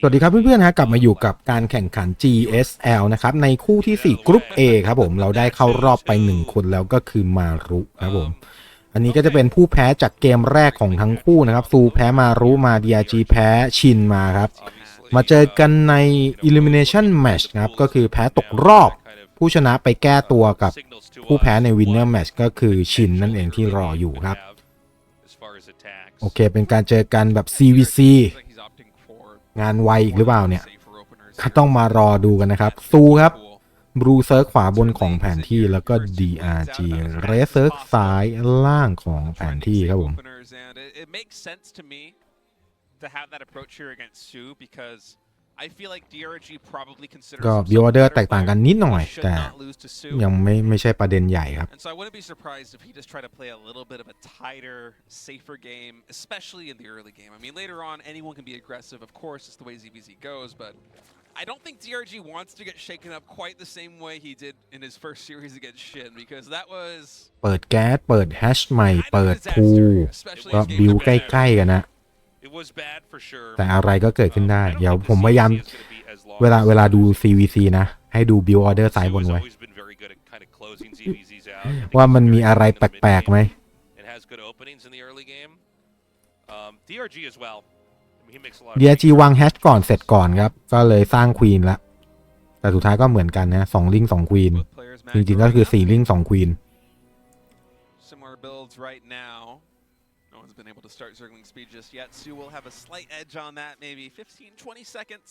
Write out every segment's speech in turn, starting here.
สวัสดีครับเพื่อนๆฮะกลับมาอยู่กับการแข่งขัน GSL นะครับ ในคู่ที่ 4 กรุ๊ป A ครับผม เราได้เข้ารอบไป 1 คนแล้วก็คือมารุครับผม อันนี้ก็จะเป็นผู้แพ้จากเกมแรกของทั้งคู่นะครับ ซูแพ้มารุมา DRG แพ้ชินมาครับ มาเจอกันใน Elimination Match นะครับ ก็คือแพ้ตกรอบ ผู้ชนะไปแก้ตัวกับผู้แพ้ใน Winner Match ก็คือชินนั่นเองที่รออยู่ครับ โอเค เป็นการเจอกันแบบ CVC งานไวอีกหรือเปล่าเนี่ยก็ต้องมารอดูกันนะครับ ซูครับบรูเซิร์กขวาบนของแผนที่แล้วก็ DRG เรเซิร์กซ้ายล่างของแผนที่ครับผม to have that approach here against Sue because I feel like DRG probably considers ก็ himself บิวออเดอร์ better แตกต่างกัน player นิดหน่อย and should แต่ not lose to Sue. ยังไม่ไม่ใช่ประเด็นใหญ่ครับ And so I wouldn't be surprised if he just tried to play a little bit of a tighter, safer game, especially in the early game. I mean, later on, anyone can be aggressive. Of course, it's the way ZVZ goes, but I don't think DRG wants to get shaken up quite the same way he did in his first series against Shin, because that was เปิดแก๊ส เปิดแฮชใหม่ kind of เปิ a ดพู disaster, especially ก็ as บิว games ใกล้ ๆ กันนะ แต่อะไรก็เกิดขึ้นได้ เดี๋ยวผมพยายามเวลาเวลาดู CVC นะ ให้ดูบิวออเดอร์ซ้ายบนไว้ ว่ามันมีอะไรแปลกๆไหม It has good openings in the early game. Um, DRG as well. I mean, he makes a lot of DRG วางแฮชก่อนเสร็จก่อนครับ ก็เลยสร้างควีนละ แต่สุดท้ายก็เหมือนกันนะสองลิงสองควีน both players จริงๆก็คือสี่ลิงสองควีน one's been able to start circling speed just yet. Sue will have a slight edge on that, maybe 15, 20 seconds.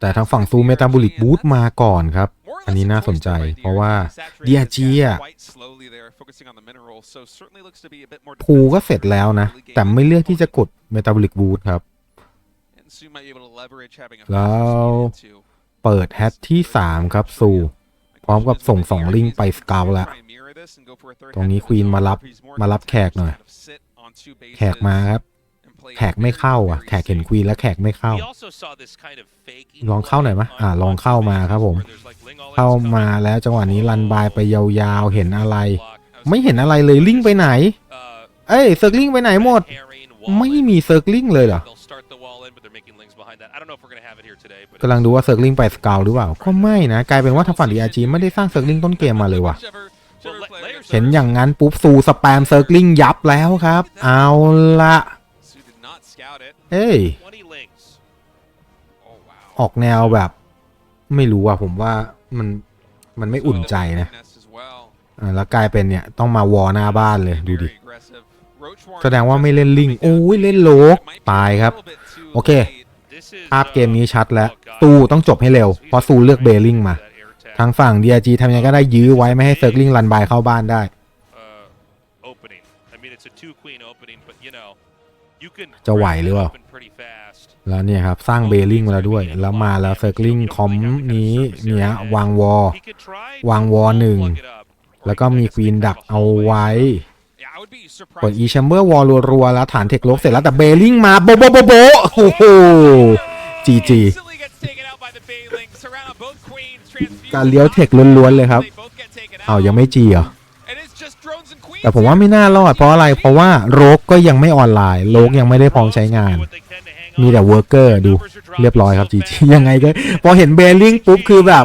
แต่ทางฝั่งซูเมตาบ o ลิกบูทมาก่อนครับ More or อัน less นี้น่าสน enforced ใจ by เพราะว่า Saturated DRG his gas อะ quite slowly there, focusing on the mineral, so certainly looks to be a bit more พูก็เสร็จแล้วนะ early game. แต่ไม่เลือกที่จะกดเมตาบ o ลิกบูทครับ And Sue might be able to leverage having a แล้ว faster speed into เปิดแฮชที่ 3 ครับซูพร้อมกับส่งสองลิงก์ไปสเกาต์แล้ว ตรงนี้ควีนมารับมารับแขกหน่อย แขกมาครับแขกไม่เข้าอะแขกเห็นควีนแล้วแขกไม่เข้า He also saw this kind of fake ลองเข้าหน่อยมะอ่าลองเข้ามาครับผม where there's like Ling all in เข้า his มา cover. แล้วจังหวะนี้รันบายไปยาวๆเห็นอะไร Block. ไม่เห็นอะไรเลยลิงก์ไปไหน Uh, เอ้ยเซิร์กลิงไปไหนหมด Herring, ไม่ Wallen. มีเซิร์กลิงเลยเหรอ They'll start the wall in, but they're making lings behind that. I don't know if we're gonna have it here today, but กำลังดูว่าเซิร์กลิงไปสเกาหรือเปล่า ก็ไม่นะ กลายเป็นว่าทางฝั่งดีอาจีไม่ได้สร้างเซิร์กลิงต้นเกมมาเลยว่ะ Well, la- layers เห็นอย่างนั้นปุ๊บซูสแปมเซิร์กลิงยับแล้วครับ เอาละเอ้ย ออกแนวแบบ ไม่รู้อะผมว่ามันมันไม่อุ่นใจนะแล้วกลายเป็นเนี่ย ต้องมาวอหน้าบ้านเลยดูดิ แสดงว่าไม่เล่นลิง โอ้ยเล่นโลก ตายครับ โอเค ภาพเกมนี้ชัดแล้ว oh God. ซูต้องจบให้เร็ว เพราะซูเลือกเบลลิงมา ทางฝั่ง DRG ทำยังไงก็ได้ยื้อไว้ไม่ให้เซิร์กลิงรันบายเข้าบ้านได้ uh, opening. I mean, it's a two queen opening, but you know, you can จะไหว crack หรือ that เปล่า open pretty fast. แล้วเนี่ยครับ สร้างเบลลิงมาแล้วด้วย แล้วมาแล้วเซิร์กลิงคอมนี้เนี่ยวางวอล He could try วางวอลหนึ่ง plug it up, or แล้ว he ก็ could มี make a ควีน step ดัก the เอา whole way. ไว้ Yeah, I would be เปิด surprised. อีแชมเบอร์วอลรัวๆแล้วฐานเทคลกเสร็จแล้วแต่เบลลิงมาโบโบโบโบโอ้โหจีจี การเลี้ยวเทคล้วนๆเลยครับเอายังไม่จีเหรอ And it's just drones and queens แต่ผมว่าไม่น่ารอดเพราะอะไรเพราะว่าโรกก็ยังไม่ออนไลน์โรกยังไม่ได้พร้อมใช้งาน มีแต่เวิร์กเกอร์ดูเรียบร้อยครับจีจียังไงก็ พอเห็นเบลลิงปุ๊บคือแบบ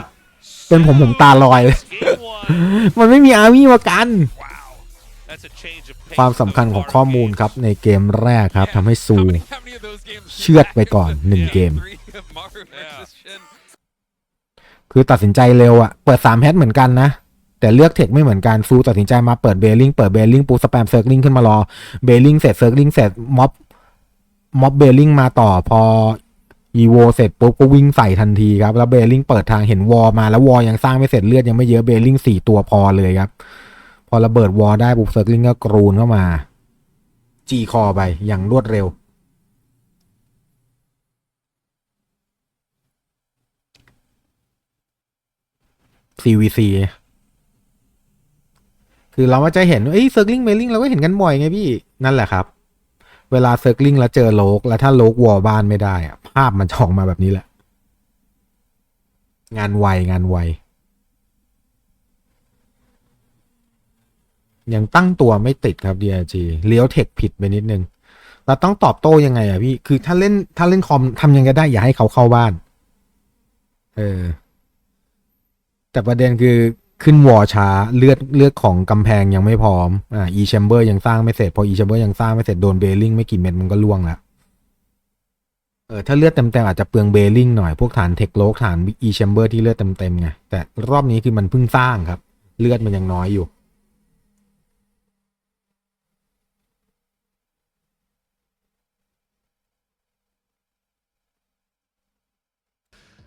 เป็นผมผมตาลอยเลย มันไม่มีอาร์มี่มากัน ความสำคัญของข้อมูลครับในเกมแรกครับทำให้ซูเชือดไปก่อนหนึ่งเกม คือตัดสินใจเร็วอะเปิด3แฮชเหมือนกันนะแต่เลือกเทคไม่เหมือนกันซูตัดสินใจมาเปิดเบลลิงเปิดเบลลิงปูสแปมเซิร์กลิงขึ้นมารอเบลลิงเสร็จเซิร์กลิงเสร็จม็อบม็อบเบลลิงมาต่อพออีโวเสร็จปุ๊บก็วิ่งใส่ทันทีครับ แล้วเบลลิงเปิดทางเห็นวอลมาแล้ววอลยังสร้างไม่เสร็จเลือดยังไม่เยอะเบลลิงสี่ตัวพอเลยครับ พอระเบิดวอลได้ปุ๊บเซิร์กลิงก็กรูนเข้ามา จีคอไปอย่างรวดเร็ว CVC คือเราก็จะเห็นว่าเอ้ยเซิร์กลิงเมลิงเราก็เห็นกันบ่อยไงพี่นั่นแหละครับ เวลาเซิร์กลิงแล้วเจอโลก แล้วถ้าโลกวอลบ้านไม่ได้อะภาพมันจะออกมาแบบนี้แหละ งานไวงานไวยังตั้งตัวไม่ติดครับ DRG เลี้ยวเทคผิดไปนิดนึง เราต้องตอบโต้ยังไงอะพี่ คือถ้าเล่นถ้าเล่นคอมทำยังไงได้ อย่าให้เขาเข้าบ้าน เออ แต่ประเด็นคือขึ้นวอช้าเลือดเลือดของกำแพงยังไม่พร้อมอ่าอีแชมเบอร์ยังสร้างไม่เสร็จ พออีแชมเบอร์ยังสร้างไม่เสร็จโดนเบลลิงไม่กี่เม็ดมันก็ล่วงแล้วเออถ้าเลือดเต็มๆอาจจะเปลืองเบลลิงหน่อย พวกฐานเทคโลกฐานอีแชมเบอร์ที่เลือดเต็มๆไงแต่รอบนี้คือมันเพิ่งสร้างครับ เลือดมันยังน้อยอยู่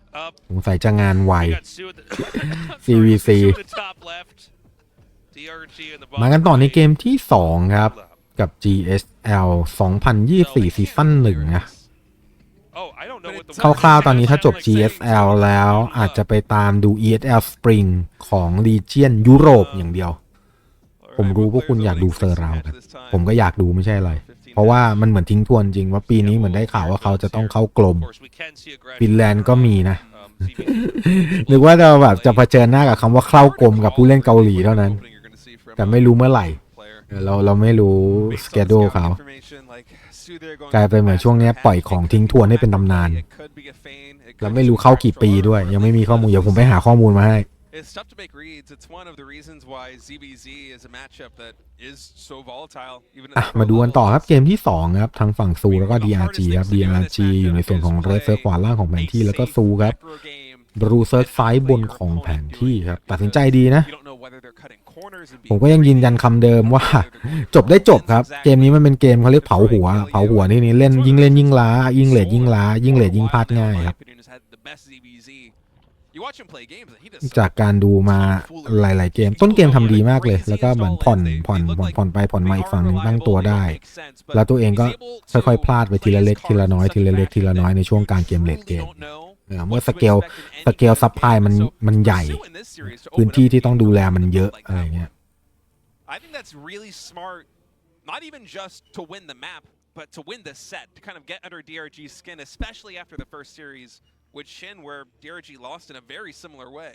Uh, สงสัยจะงานไว we got Sue at the CVC Sue at the top left. DRG in the มา bottom กันต่อใน right. เกมที่ 2 ครับ กับ GSL 2024 ซีซั่นหนึ่งนะ Oh, I don't know what the คร่าวๆตอนนี้ถ้าจบ GSL แล้วอาจจะไปตามดู ESL Spring ของ Legion ยุโรปอย่างเดียว ผมรู้พวกคุณอยากดูเซอร์ราวกันผมก็อยากดูไม่ใช่อะไรเพ ราะว่ามันเหมือนทิ้งทวนจริงว่าปีนี้เหมือนได้ข่าวว่าเขาจะต้องเข้ากลม Of course, we can see aggression ฟินแลนด์ก็มีนะ Um, CVC นึกว่าจะแบบจะเผชิญหน้ากับคำว่าเข้ากลมกับผู้เล่นเกาหลีเท่านั้น แต่ไม่รู้เมื่อไหร่เออเราเราไม่รู้สเกดูเขากลายเป็นเหมือนช่วงเนี้ยปล่อยของทิ้งทวนให้เป็นตำนานแล้วไม่รู้เข้ากี่ปีด้วย ยังไม่มีข้อมูลเดี๋ยวผมไปหาข้อมูลมาให้ It's tough to make reads. It's one of the reasons why ZBZ is a matchup that is so volatile. Even at อะ the มา pro ดูกัน level. ต่อครับเกมที่ 2 ครับ ทางฝั่งซูแล้วก็ DRG ครับ DRG อยู่ในส่วนของเรสเซอร์ขวาล่างของแผนที่แล้วก็ซูครับ Macro game. บรูเซิร์ฟซ้ายบนของแผนที่ครับ ตัดสินใจดีนะ You don't know whether they're cutting corners and ผม being ก็ยังยืนยันคำเดิมว่า จบได้จบครับ เกมนี้มันเป็นเกมเขาเรียกเผาหัว เผาหัวนี่นี่เล่นยิ่งเล่นยิ่งล้า ยิ่งเลดยิ่งล้า ยิ่งเลดยิ่งพลาดง่ายครับ You watch him play games and he does จากการดูมาหลาย ๆ เกม ต้นเกมทำดีมากเลย แล้วก็เหมือนผ่อนผ่อนผ่อนผ่อนไปผ่อนมาอีกฝั่งหนึ่งตั้งตัวได้ แล้วตัวเองก็ค่อย ๆ พลาดไปทีละเล็กทีละน้อยทีละเล็กทีละน้อยในช่วงกลารเกมเลดเกมเออเมื่อสเกลสเกลซัพพลายมันมันใหญ่ พื้นที่ที่ต้องดูแลมันเยอะอะไรเงี้ย I think that's really smart, not even just to win the map, but to win the set, to kind of get under DRG's skin, especially after the first series with Shin, where DRG lost in a very similar way.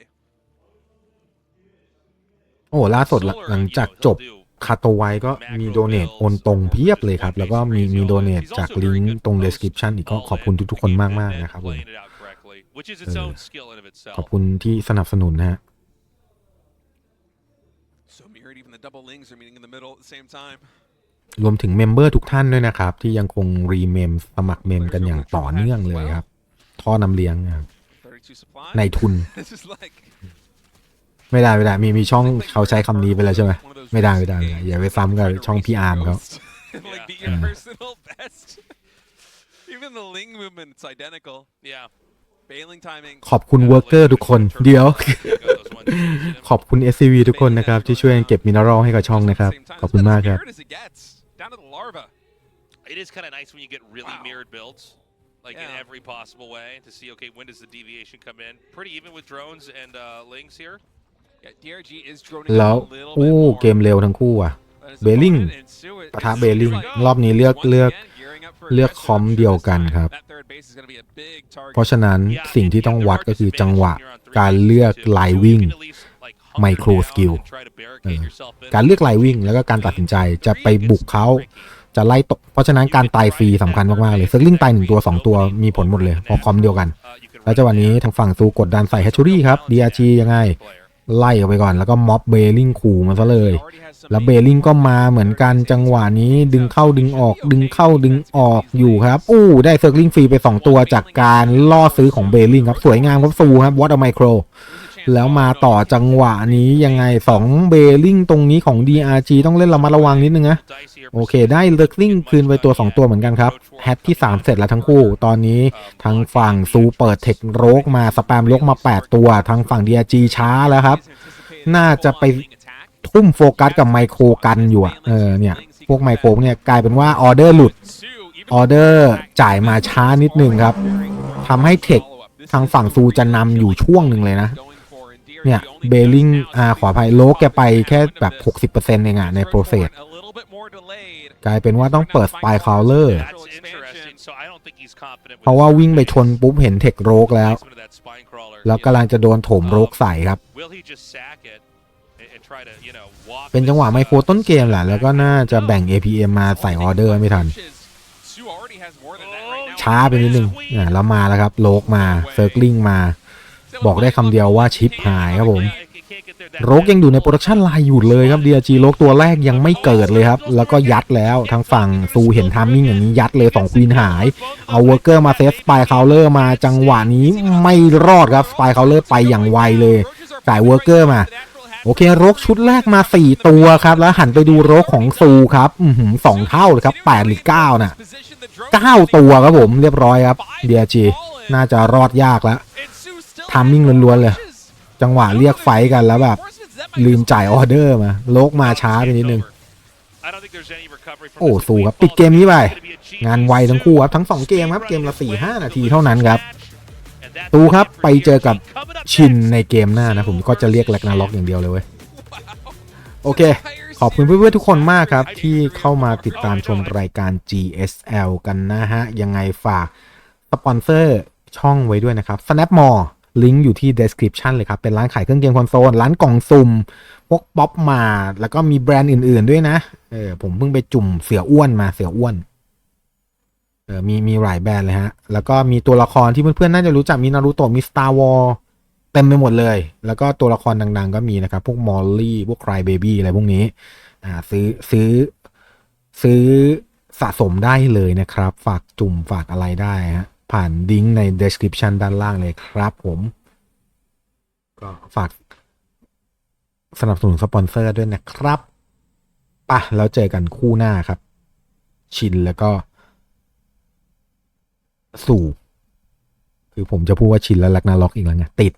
โอ้ล่าสุดหลังหลังจากจบคาโตไวก็มีโดเนทโอนตรงเพียบเลยครับ แล้วก็มีมีโดเนทจากลิงก์ตรง description อีกก็ขอบคุณทุกๆคนมากๆนะครับผม Which is its Uh, own skill in of ขอบ itself. คุณที่สนับสนุนนะฮะ So mirrored, even the double lings are meeting in the middle at the same time. รวมถึงเมมเบอร์ทุกท่านด้วยนะครับ ที่ยังคงรีเมมสมัครเมมกันอย่างต่อเนื่องเลยครับ ท่อนำเลี้ยงนะครับ32 supply. ในทุน This is like ไม่ได้ไม่ได้มีมีช่องเขาใช้คำนี้ไปแล้วใช่ไหมไม่ได้ไม่ได้ไม่ได้อย่าไปซ้ำกับช่องพี่อาร์มเขา like the Yeah. personal best. Even the ling movement, it's identical. Yeah. Bailing timing. ขอบคุณเวอร์เกอร์ทุกคน เดี๋ยว Those ones. ขอบคุณ SCV ทุกคนนะครับ ที่ช่วยเก็บมินเนอรัลให้กับช่องนะครับขอบคุณมากครับ Mirrored as it gets. Down to the larva. It is kind of nice when you get really Wow. mirrored builds, like in Yeah. every possible way, to see okay when does the deviation come in. Pretty even with drones and uh, lings here. Yeah, DRG is droning แล้ว a little โอ้ bit more. เกมเร็วทั้งคู่อะ That is เบลลิง opponent and Suet ปะทะ is เบลลิง here we go. รอบนี้เลือก Once เลือก again, gearing up for เลือก aggressive คอม action เดียว this กัน time. ครับ That third base is gonna be a big target. เพราะฉะนั้น Yeah, สิ่ง and- ที่ and ต้อง the วัดก็คือ hard จังหวะ disadvantage when you're on three การ versus เลือก two. ลาย You วิ่ง can at least, like, hunker Micro down skill and try to barricade yourself in. การเลือกลายวิ่งแล้วก็การตัดสินใจจะไปบุกเขา จะไล่ตกเพราะฉะนั้นการตายฟรีสำคัญมากๆเลยเซิร์ลิงตายหนึ่งตัว 2 ตัวมีผลหมดเลยพอคอมเดียวกัน แล้วจังหวะนี้ทางฝั่งซูกดดันใส่แฮชชูรี่ครับ DRG ยังไงไล่ออกไปก่อนแล้วก็ม็อบเบลลิงขู่มันซะเลย แล้วเบลลิงก็มาเหมือนกันจังหวะนี้ดึงเข้าดึงออก ดึงเข้าดึงออกอยู่ครับอู้ได้เซิร์ลิงฟรีไป 2 ตัวจากการล่อซื้อของเบลลิงครับสวยงามครับซูครับวอตอไมโคร แล้วมาต่อจังหวะนี้ยังไง 2 เบลลิงตรงนี้ของ DRG ต้องเล่นระมัดระวังนิดนึงนะ โอเค ได้เลิกลิงคืนไปตัว 2 ตัวเหมือนกันครับ แฮทที่ 3 เสร็จแล้วทั้งคู่ ตอนนี้ทางฝั่งซูเปิดเทคโรกมา สแปมลกมา 8 ตัว ทางฝั่ง DRG ช้าแล้วครับ น่าจะไปทุ่มโฟกัสกับไมโครกันอยู่อะเออเนี่ย พวกไมโครเนี่ยกลายเป็นว่าออเดอร์หลุด ออเดอร์จ่ายมาช้านิดนึงครับทำให้เทคทางฝั่งซูจะนำอยู่ช่วงหนึ่งเลยนะ เนี่ยเบลลิงอ่าขออภัยโลกแกไปแค่แบบ 60%เองอะในโปรเซสกลายเป็นว่าต้องเปิดสปายคาวเลอร์ That's interesting. So I don't think he's confident. เพราะว่าวิ่งไปชนปุ๊บเห็นเทคโรกแล้ว Placement of that spine crawler. แล้วกำลังจะโดนโถมโรกใส่ครับ Will he just sack it and, and try to, you know, walk เป็นจังหวะ this, ไม uh, โครต้นเกมแหละ แล้วก็น่าจะแบ่ง APM มาใส่ออเดอร์ไม่ทัน already has more than that right now. ช้าไปนิดนึงอ่าแล้วมาแล้วครับ โลกมาเซิร์กลิงมา บอกได้คำเดียวว่าชิปหายครับผมโรกยังอยู่ในโปรดักชันไลน์อยู่เลยครับ DRG โรกตัวแรกยังไม่เกิดเลยครับ แล้วก็ยัดแล้วทางฝั่งซูเห็นทามมิ่งอย่างนี้ยัดเลย2ควีนหาย เอาเวอร์เกอร์มาเซฟสปายเคาเลอร์มาจังหวะนี้ไม่รอดครับสปายเคาเลอร์ไปอย่างไวเลยจ่าย worker มาโอเคโรกชุดแรกมา 4 ตัวครับ แล้วหันไปดูโรกของซูครับอือหือสองเท่าเลยครับ8หรือ9น่ะ9ตัวครับผมเรียบร้อยครับ DRG น่าจะรอดยากแล้วทามมิ่งล้วนๆเลย จังหวะเรียกไฟกันแล้วแบบ ลืมจ่ายออเดอร์มา โลกมาช้าไปนิดนึง โอ้สู้ครับ ปิดเกมนี้ไป งานไวทั้งคู่ครับ ทั้งสองเกมครับ เกมละ 4-5 นาทีเท่านั้นครับตูครับไปเจอกับชินในเกมหน้านะ ผมก็จะเรียกแลกนาล็อกอย่างเดียวเลยเว้ย โอเค ขอบคุณเพื่อนๆทุกคนมากครับ ที่เข้ามาติดตามชมรายการ GSL กันนะฮะ ยังไงฝากสปอนเซอร์ช่องไว้ด้วยนะครับ Snapmore ลิงก์อยู่ที่ description เลยครับ เป็นร้านขายเครื่องเกมคอนโซล ร้านกล่องสุ่ม พวกป๊อปมา แล้วก็มีแบรนด์อื่น ๆ ด้วยนะ เออ ผมเพิ่งไปจุ่มเสืออ้วนมา เสืออ้วน เออ มี มีหลายแบรนด์เลยฮะ แล้วก็มีตัวละครที่เพื่อน ๆ น่าจะรู้จัก มีนารูโตะ มี Star Wars เต็มไปหมดเลย แล้วก็ตัวละครดัง ๆ ก็มีนะครับ พวกมอลลี่ พวก Cry Baby อะไรพวกนี้ อ่า ซื้อ ซื้อ ซื้อสะสมได้เลยนะครับ ฝากจุ่ม ฝากอะไรได้ฮะ ผ่านลิงก์ใน description ด้านล่างเลยครับผมก็ฝากสนับสนุนสปอนเซอร์ด้วยนะครับป่ะแล้วเจอกันคู่หน้าครับ ชินแล้วก็ สู่ คือผมจะพูดว่าชินแล้วลักนาล็อกอีกแล้วไงติด